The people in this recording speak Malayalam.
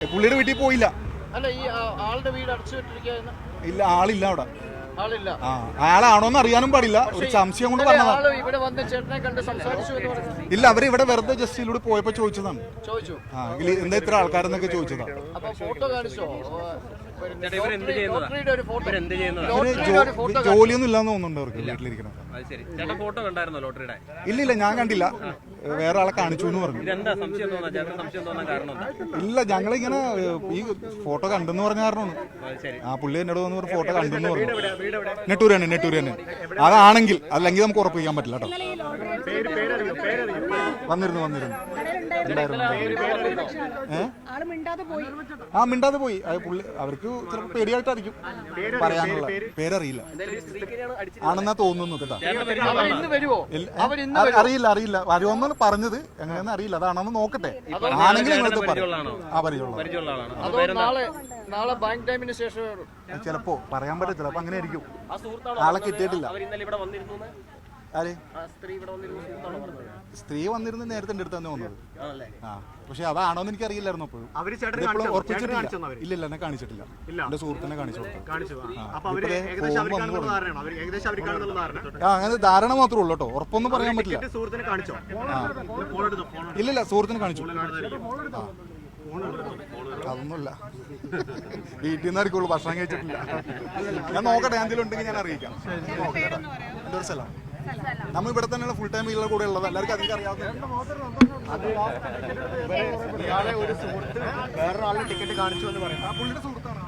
പുള്ളിയുടെ വീട്ടിൽ പോയില്ല. അല്ല ഈ ആളുടെ വീട് ഇല്ല ആളില്ല അവിടെ. ആളില്ല. ആ ആളാണോന്ന് അറിയാനും പാടില്ല. ഒരു സംശയം കൊണ്ട് പറഞ്ഞതാണ് ആൾ ഇവിടെ വന്ന് ചേട്ടനെ കണ്ട് സംസാരിച്ചു എന്ന് പറഞ്ഞു. ഇല്ല അവർ ഇവിടെ വെറുതെ ജസ്റ്റ് ഇതിലൂടെ പോയപ്പോ ചോദിച്ചതാണ്. ചോദിച്ചു. ആ ഇതിൽ എന്താ ഇത്ര ആൾക്കാരെന്നൊക്കെ ചോദിച്ചതാ. അപ്പൊ ഫോട്ടോ കാണിച്ചോ? ലോട്ടറിയുടെ ഒരു ഫോട്ടോ? ഇവർ ജോ- ജോലിയൊന്നും ഇല്ലാന്ന് തോന്നുന്നുണ്ട് അവർക്ക് വീട്ടിലിരിക്കണം അത് ശരി. ഫോട്ടോ കണ്ടായിരുന്നോ ലോട്ടറിയുടെ? ഇല്ല ഇല്ല ഞാൻ കണ്ടില്ല. വേറെ ആളെ കാണിച്ചു എന്ന് പറഞ്ഞു. ഇതെന്താ? സംശയം തോന്നാ? ചേട്ടൻ സംശയം തോന്നാൻ കാരണം എന്താ? ഇല്ല ഞങ്ങളിങ്ങനെ ഏഹ്, ഈ ഫോട്ടോ കണ്ടെന്ന് പറഞ്ഞ കാരണമാണ്. അത് ശരി. ആ പുള്ളി എന്നോട് വന്ന് ഒരു ഫോട്ടോ കണ്ടെന്ന് പറഞ്ഞു. നെട്ടൂര് തന്നെ നെട്ടൂര് തന്നെ അതാണെങ്കിൽ അല്ലെങ്കിൽ നമുക്ക് ഉറപ്പിക്കാൻ പറ്റില്ല കേട്ടോ. വന്നിരുന്നു വന്നിരുന്നു. പോയി. ആ മിണ്ടാതെ പോയി. അത് പുള്ളി അവർക്ക് ചിലപ്പോൾ പേടിയായിട്ടായിരിക്കും പറയാനുള്ള പേരറിയില്ല. ആണെന്നാ തോന്നുന്നു കേട്ടോ. അവർ ഇന്ന് വരുവോ? ഇല്ല, അവർ ഇന്ന് അറിയില്ല അറിയില്ല. വരുമെന്നാണ് പറഞ്ഞത് എങ്ങനെയാണെന്ന് അറിയില്ല. അതാണെന്ന് നോക്കട്ടെ. ആണെങ്കിൽ നിങ്ങളടുത്ത് പറയും. പരിചയമുള്ളതാണോ? ആ പരിചയമുള്ള പരിചയമുള്ള ആളാണ് നാളെ നാളെ ബാങ്ക് ടൈമിന് ശേഷം ചിലപ്പോ പറയാൻ പറ്റില്ല ചിലപ്പോ അങ്ങനെ ആയിരിക്കും ആളെ കിട്ടിയിട്ടില്ല. ആര്? സ്ത്രീ വന്നിരുന്ന നേരത്തെ എന്റെ അടുത്ത് തന്നെ വന്നത് ആ പക്ഷെ അതാണോന്ന് എനിക്ക് അറിയില്ലായിരുന്നു അപ്പോഴും ഉറപ്പിച്ചിട്ടില്ല. കാണിച്ചോ ഇല്ല ഇല്ല എന്നെ കാണിച്ചിട്ടില്ല. എന്റെ സുഹൃത്തിനെ കാണിച്ചു. കൊടുത്തു അങ്ങനെ ധാരണ മാത്രമേ ഉള്ളൂ കേട്ടോ. ഉറപ്പൊന്നും പറയാൻ പറ്റില്ല. ടിക്കറ്റ് കാണിച്ചോ? ഫോൺ എടുത്തോ? ഫോൺ ഇല്ല ഇല്ല സുഹൃത്തിനെ കാണിച്ചു. ആ. അതൊന്നുമില്ല. വീട്ടിൽ നിന്ന് ആയിരിക്കുള്ളൂ ഭക്ഷണം കഴിച്ചിട്ടില്ല. ഞാൻ നോക്കട്ടെ ഞാൻ എന്തെങ്കിലും ഉണ്ടെങ്കിൽ ഞാൻ അറിയിക്കാം. എന്റെ ഒരു സ്ഥലം. നമ്മൾ ഇവിടെ തന്നെയാണ് ഫുൾ ടൈം ഇതിലെ കൂടെ ഉള്ളത്. എല്ലാവർക്കും അധികം അറിയാവുന്ന ഒരു സുഹൃത്ത് വേറൊരാളുടെ ടിക്കറ്റ് കാണിച്ചു എന്ന് പറയുന്നത് പുള്ളിയുടെ സുഹൃത്താണ്.